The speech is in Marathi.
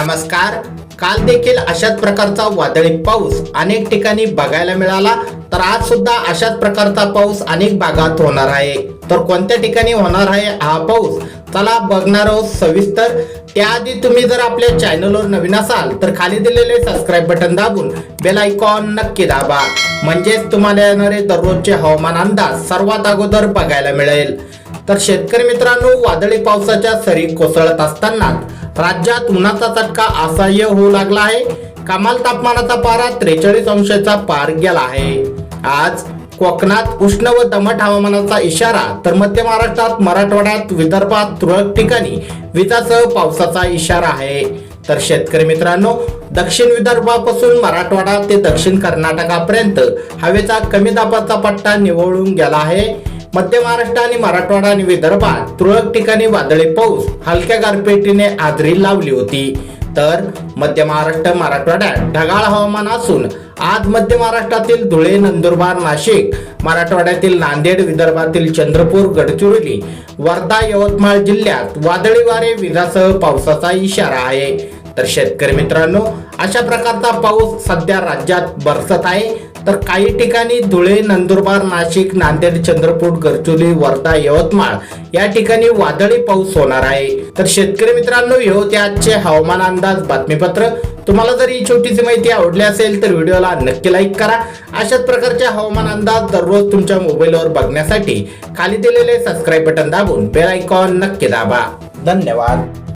नमस्कार. काल देखील अशाच प्रकारचा वादळी पाऊस अनेक ठिकाणी बघायला मिळाला तर आज सुद्धा अशाच प्रकारचा पाऊस अनेक भागात होणार आहे. तर कोणत्या ठिकाणी होणार आहे हा पाऊस? चला बघणार आहोत सविस्तर. त्याआधी तुम्ही जर आपल्या चॅनलवर नवीन असाल तर खाली दिलेले सबस्क्राईब बटन दाबून बेल आयकॉन नक्की दाबा. म्हणजेच तुम्हाला येणारे दररोजचे हवामान अंदाज सर्वात अगोदर बघायला मिळेल. तर शेतकरी मित्रांनो वादळी पावसाच्या सरी कोसळत असताना राज्यात उन्हाचा चटका असह्य होऊ लागला आहे. कमाल तापमानाचा पारा त्रेचाळीस अंशाचा पार गेला आहे. आज कोकणात उष्ण व दमट हवामानाचा इशारा तर मध्य महाराष्ट्रात मराठवाड्यात विदर्भात तुरळक ठिकाणी विजासह पावसाचा इशारा आहे. तर शेतकरी मित्रांनो दक्षिण विदर्भापासून मराठवाडा ते दक्षिण कर्नाटकापर्यंत हवेचा कमी दाबाचा पट्टा निवळून गेला आहे. मध्य महाराष्ट्र आणि मराठवाडा आणि विदर्भात तुरळक ठिकाणी वादळी पाऊस हलक्या गारपेटीने आजरी लावली होती. तर मध्य महाराष्ट्र मराठवाड्यात ढगाळ हवामान असून आज मध्य महाराष्ट्रातील धुळे नंदुरबार नाशिक मराठवाड्यातील नांदेड विदर्भातील चंद्रपूर गडचिरोली वर्धा यवतमाळ जिल्ह्यात वादळी वारे विजासह पावसाचा इशारा आहे. तर शेतकरी मित्रांनो अशा प्रकारचा पाऊस सध्या राज्यात बरसत आहे. तर काही ठिकाणी धुळे नंदुरबार नाशिक नांदेड चंद्रपूर गडचिरोली वर्धा यवतमाळ या ठिकाणी वादळी पाऊस होणार आहे. तर शेतकरी मित्रांनो हे होते आजचे हवामान अंदाज बातमीपत्र. तुम्हाला जर ही छोटीशी माहिती आवडली असेल तर व्हिडिओला नक्की लाईक करा. अशाच प्रकारचे हवामान अंदाज दररोज तुमच्या मोबाईलवर बघण्यासाठी खाली दिलेले सबस्क्राईब बटन दाबून बेल आयकॉन नक्की दाबा. धन्यवाद.